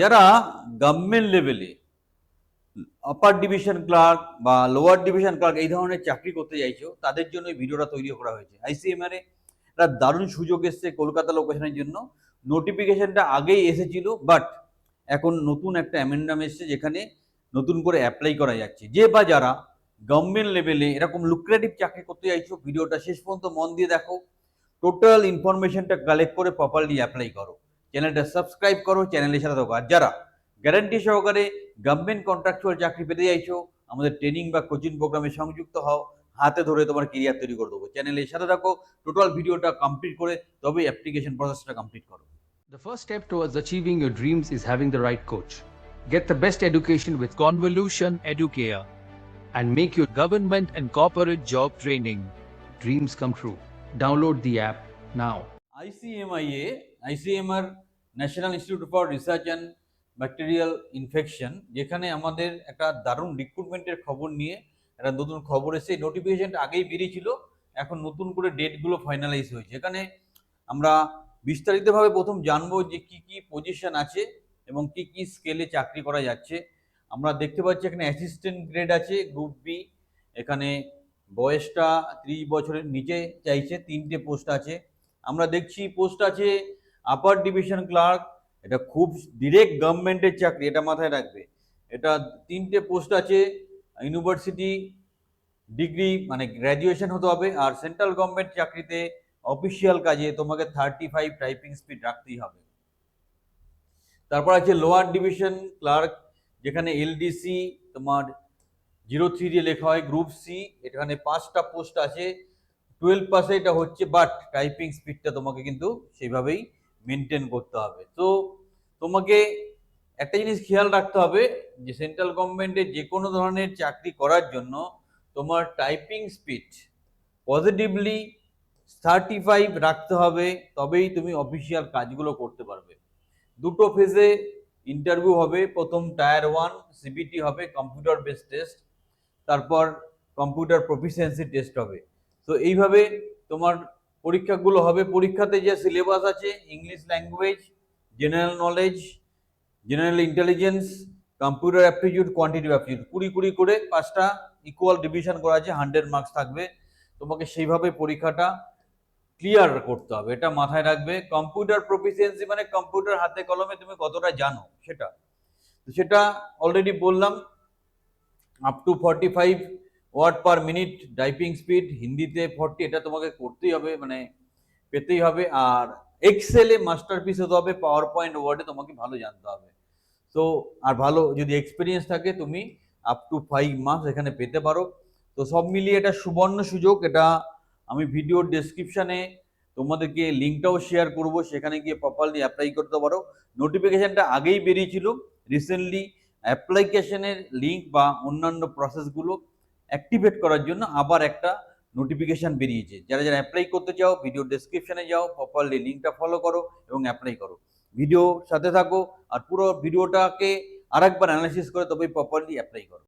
যারা গভর্নমেন্ট লেভেলে upper division clerk বা লোয়ার ডিভিশন ক্লার্ক এই ধরনের চাকরি করতে চাইছো, তাদের জন্য ভিডিওটা তৈরি করা হয়েছে। আইসিএমআর একটা দারুণ সুযোগ এসছে কলকাতা লোকেশনের জন্য। নোটিফিকেশনটা আগেই এসেছিল বাট এখন নতুন একটা অ্যামেন্ডাম এসছে যেখানে নতুন করে অ্যাপ্লাই করা যাচ্ছে। যে বা যারা গভর্নমেন্ট লেভেলে এরকম লুক্রেটিভ চাকরি করতে চাইছো ভিডিওটা শেষ পর্যন্ত মন দিয়ে দেখো। টোটাল ইনফরমেশনটা কালেক্ট করে প্রপারলি অ্যাপ্লাই করো। চ্যানেলটা সাবস্ক্রাইব করো চ্যানেলের সাথে থাকো। আর যারা গ্যারান্টি সহকারে গভর্নমেন্ট কন্ট্রাকচুয়াল চাকরি পেতে চাইছো আমাদের ট্রেনিং বা কোচিং প্রোগ্রামে সংযুক্ত হও হাতে ধরে তোমার কেরিয়ার তৈরি করে দেবো। চ্যানেলের সাথে থাকো টোটাল ভিডিওটা কমপ্লিট করে তবে অ্যাপ্লিকেশন প্রসেসটা কমপ্লিট করো। The first step towards achieving your dreams is having the right coach get the best education with convolution educare and make your government and corporate job training dreams come true download the app now ICMI A ICMR national institute for research and bacterial infection যেখানে আমাদের একটা দারুণ রিক্রুটমেন্টের খবর নিয়ে, একটা নতুন খবর এসে নোটিফিকেশনটা আগেই বেরিয়েছিল, এখন নতুন করে ডেটগুলো ফাইনালাইজ হয়েছে। এখানে আমরা বিস্তারিতভাবে প্রথম জানব যে কি কি পজিশন আছে এবং কি কি স্কেলে চাকরি করা যাচ্ছে। আমরা দেখতে পাচ্ছি এখানে অ্যাসিস্ট্যান্ট গ্রেড আছে গ্রুপ বি এখানে বয়সটা ত্রিশ বছরের নিচে চাইছে, তিনটে পোস্ট আছে। আমরা দেখছি পোস্ট আছে আপার ডিভিশন ক্লার্ক এটা খুব ডিরেক্ট গভর্নমেন্টের চাকরি, এটা মাথায় রাখবে। এটা তিনটে পোস্ট আছে ইউনিভার্সিটি ডিগ্রি মানে গ্র্যাজুয়েশন হতে হবে, আর সেন্ট্রাল গভর্নমেন্ট চাকরিতে অফিসিয়াল কাজে তোমাকে থার্টি ফাইভ টাইপিং স্পিড রাখতেই হবে। তারপর আছে লোয়ার ডিভিশন ক্লার্ক যেখানে এলডিসি তোমার জিরো থ্রি দিয়ে লেখা হয় গ্রুপ সি এখানে পাঁচটা পোস্ট আছে টুয়েলভ পাসে এটা হচ্ছে বাট টাইপিং স্পিডটা তোমাকে কিন্তু সেইভাবেই মেনটেন করতে হবে। তো তোমাকে একটা জিনিস খেয়াল রাখতে হবে যে সেন্ট্রাল গভর্নমেন্টের যে কোনো ধরনের চাকরি করার জন্য তোমার typing speed positively thirty five রাখতে হবে, তবেই তুমি অফিসিয়াল কাজগুলো করতে পারবে। দুটো ফেজে ইন্টারভিউ হবে, প্রথম টায়ার ওয়ান সিবিটি হবে কম্পিউটার বেস টেস্ট তারপর কম্পিউটার প্রফিসিয়েন্সি টেস্ট হবে। তো এইভাবে তোমার পরীক্ষাগুলো হবে। পরীক্ষাতে যে সিলেবাস আছে English language general knowledge general intelligence computer aptitude quantitative aptitude কুড়ি কুড়ি করে পাঁচটা ইকুয়াল ডিভিশন করা আছে হান্ড্রেড মার্কস থাকবে। তোমাকে সেইভাবে পরীক্ষাটা ক্লিয়ার করতে হবে। এটা মাথায় রাখবে। কম্পিউটার প্রফিসিয়েন্সি মানে কম্পিউটার হাতে কলমে তুমি কতটা জানো, সেটা। সেটা অলরেডি বললাম up to forty five word per minute typing speed, হিন্দিতে ফর্টি, এটা তোমাকে করতেই হবে মানে পেতেই হবে। আর এক্সেলে মাস্টারপিস হতে হবে পাওয়ার পয়েন্ট ওয়ার্ডে তোমাকে ভালো জানতে হবে। তো, আর ভালো যদি এক্সপিরিয়েন্স থাকে, তুমি আপ টু ফাইভ মাস এখানে পেতে পারো। তো সব মিলিয়ে এটা সুবর্ণ সুযোগ, এটা আমি ভিডিওর ডেসক্রিপশানে তোমাদেরকে লিঙ্কটাও শেয়ার করব, সেখানে গিয়ে প্রপারলি অ্যাপ্লাই করতে পারো। নোটিফিকেশনটা আগেই বেরিয়েছিল রিসেন্টলি অ্যাপ্লিকেশনের লিঙ্ক বা অন্যান্য প্রসেসগুলো অ্যাক্টিভেট করার জন্য আবার একটা নোটিফিকেশান বেরিয়েছে। যারা যারা অ্যাপ্লাই করতে চাও ভিডিও ডেসক্রিপশানে যাও প্রপারলি লিঙ্কটা ফলো করো এবং অ্যাপ্লাই করো। ভিডিও সাথে থাকো আর পুরো ভিডিওটাকে আরেকবার অ্যানালাইসিস করে তবেই প্রপারলি অ্যাপ্লাই করো।